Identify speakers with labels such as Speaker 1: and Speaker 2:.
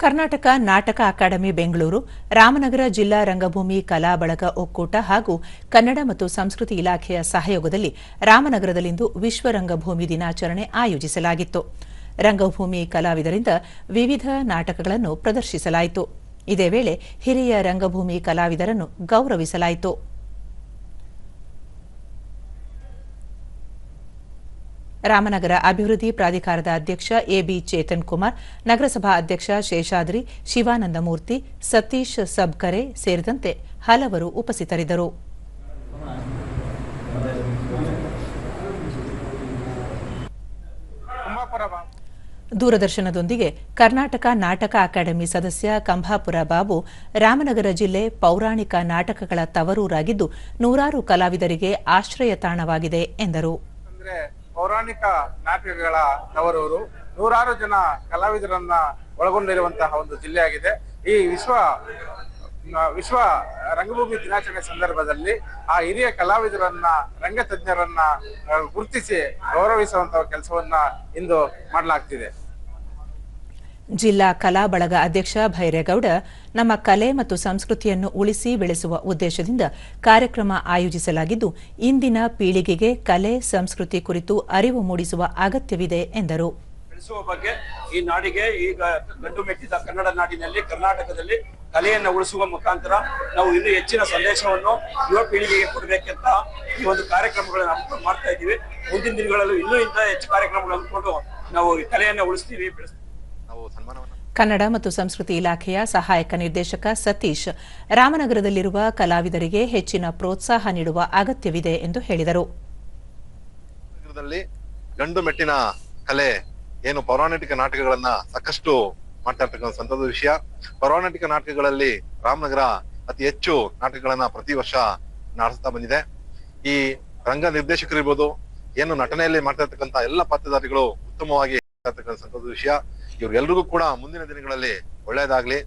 Speaker 1: ಕರ್ನಾಟಕ ನಾಟಕ ಅಕಾಡೆಮಿ ಬೆಂಗಳೂರು, ರಾಮನಗರ ಜಿಲ್ಲಾ ರಂಗಭೂಮಿ ಕಲಾ ಬಳಗ ಒಕ್ಕೂಟ ಹಾಗೂ ಕನ್ನಡ ಮತ್ತು ಸಂಸ್ಕೃತಿ ಇಲಾಖೆಯ ಸಹಯೋಗದಲ್ಲಿ ರಾಮನಗರದಲ್ಲಿಂದು ವಿಶ್ವ ರಂಗಭೂಮಿ ದಿನಾಚರಣೆ ಆಯೋಜಿಸಲಾಗಿತ್ತು. ರಂಗಭೂಮಿ ಕಲಾವಿದರಿಂದ ವಿವಿಧ ನಾಟಕಗಳನ್ನು ಪ್ರದರ್ಶಿಸಲಾಯಿತು. ಇದೇ ವೇಳೆ ಹಿರಿಯ ರಂಗಭೂಮಿ ಕಲಾವಿದರನ್ನು ಗೌರವಿಸಲಾಯಿತು. ರಾಮನಗರ ಅಭಿವೃದ್ಧಿ ಪ್ರಾಧಿಕಾರದ ಅಧ್ಯಕ್ಷ ಎಬಿ ಚೇತನ್ ಕುಮಾರ್ ನಗರಸಭಾ ಅಧ್ಯಕ್ಷ ಶೇಷಾದ್ರಿ, ಶಿವಾನಂದಮೂರ್ತಿ, ಸತೀಶ್ ಸಬ್ಕರೆ ಸೇರಿದಂತೆ ಹಲವರು ಉಪಸ್ಥಿತರಿದ್ದರು. ದೂರದರ್ಶನದೊಂದಿಗೆ ಕರ್ನಾಟಕ ನಾಟಕ ಅಕಾಡೆಮಿ ಸದಸ್ಯ ಕಂಭಾಪುರ ಬಾಬು, ರಾಮನಗರ ಜಿಲ್ಲೆ ಪೌರಾಣಿಕ ನಾಟಕಗಳ ತವರೂರಾಗಿದ್ದು ನೂರಾರು ಕಲಾವಿದರಿಗೆ ಆಶ್ರಯ ತಾಣವಾಗಿದೆ ಎಂದರು.
Speaker 2: ಪೌರಾಣಿಕ ನಾಟಕಗಳ ತವರೂರು ನೂರಾರು ಜನ ಕಲಾವಿದರನ್ನ ಒಳಗೊಂಡಿರುವಂತಹ ಒಂದು ಜಿಲ್ಲೆಯಾಗಿದೆ. ಈ ವಿಶ್ವ ವಿಶ್ವ ರಂಗಭೂಮಿ ದಿನಾಚರಣೆ ಸಂದರ್ಭದಲ್ಲಿ ಆ ಹಿರಿಯ ಕಲಾವಿದರನ್ನ ರಂಗ ತಜ್ಞರನ್ನ ಗುರುತಿಸಿ ಗೌರವಿಸುವಂತಹ ಕೆಲಸವನ್ನ ಇಂದು ಮಾಡಲಾಗ್ತಿದೆ.
Speaker 1: ಜಿಲ್ಲಾ ಕಲಾ ಬಳಗ ಅಧ್ಯಕ್ಷ ಭೈರೇಗೌಡ ನಮ್ಮ ಕಲೆ ಮತ್ತು ಸಂಸ್ಕೃತಿಯನ್ನು ಉಳಿಸಿ ಬೆಳೆಸುವ ಉದ್ದೇಶದಿಂದ ಕಾರ್ಯಕ್ರಮ ಆಯೋಜಿಸಲಾಗಿದ್ದು, ಇಂದಿನ ಪೀಳಿಗೆಗೆ ಕಲೆ, ಸಂಸ್ಕೃತಿ ಕುರಿತು ಅರಿವು ಮೂಡಿಸುವ ಅಗತ್ಯವಿದೆ ಎಂದರು.
Speaker 3: ಬೆಳೆಸುವ ಬಗ್ಗೆ ಈ ನಾಡಿಗೆ ಈಗ ಗಂಡು ಮೆಟ್ಟಿದ ಕನ್ನಡ ನಾಡಿನಲ್ಲಿ, ಕರ್ನಾಟಕದಲ್ಲಿ ಕಲೆಯನ್ನು ಉಳಿಸುವ ಮುಖಾಂತರ ನಾವು ಇನ್ನೂ ಹೆಚ್ಚಿನ ಸಂದೇಶವನ್ನು ಯುವ ಪೀಳಿಗೆಗೆ ಕೊಡಬೇಕಂತ ಈ ಒಂದು ಕಾರ್ಯಕ್ರಮಗಳನ್ನು ಹಮ್ಮಿಕೊಂಡು ಮಾಡ್ತಾ ಇದ್ದೀವಿ. ಮುಂದಿನ ದಿನಗಳಲ್ಲೂ ಇನ್ನೂ ಇಂಥ ಹೆಚ್ಚು ಕಾರ್ಯಕ್ರಮಗಳನ್ನು ಹಮ್ಮಿಕೊಂಡು ನಾವು ಕಲೆಯನ್ನು ಉಳಿಸ್ತೀವಿ, ಬೆಳೆಸ್ತೀವಿ.
Speaker 4: ನಾವು
Speaker 1: ಕನ್ನಡ ಮತ್ತು ಸಂಸ್ಕೃತಿ ಇಲಾಖೆಯ ಸಹಾಯಕ ನಿರ್ದೇಶಕ ಸತೀಶ್ ರಾಮನಗರದಲ್ಲಿರುವ ಕಲಾವಿದರಿಗೆ ಹೆಚ್ಚಿನ ಪ್ರೋತ್ಸಾಹ ನೀಡುವ ಅಗತ್ಯವಿದೆ ಎಂದು ಹೇಳಿದರು.
Speaker 4: ಗಂಡು ಮೆಟ್ಟಿನ ಕಲೆ ಏನು ಪೌರಾಣಿಕ ನಾಟಕಗಳನ್ನ ಸಾಕಷ್ಟು ಮಾಡ್ತಾ ಇರ್ತಕ್ಕಂಥ ಸಂತದ ವಿಷಯ. ಪೌರಾಣಿಕ ನಾಟಕಗಳಲ್ಲಿ ರಾಮನಗರ ಅತಿ ಹೆಚ್ಚು ನಾಟಕಗಳನ್ನ ಪ್ರತಿ ವರ್ಷ ನಡೆಸ್ತಾ ಬಂದಿದೆ. ಈ ರಂಗ ನಿರ್ದೇಶಕರು ಇರ್ಬೋದು ಏನು ನಟನೆಯಲ್ಲಿ ಮಾಡ್ತಾ ಇರ್ತಕ್ಕಂಥ ಎಲ್ಲ ಪಾತ್ರಧಾರಿಗಳು ಉತ್ತಮವಾಗಿ ವಿಷಯ. ಇವ್ರಿಗೆಲ್ರಿಗೂ ಕೂಡ ಮುಂದಿನ ದಿನಗಳಲ್ಲಿ ಒಳ್ಳೇದಾಗ್ಲಿ.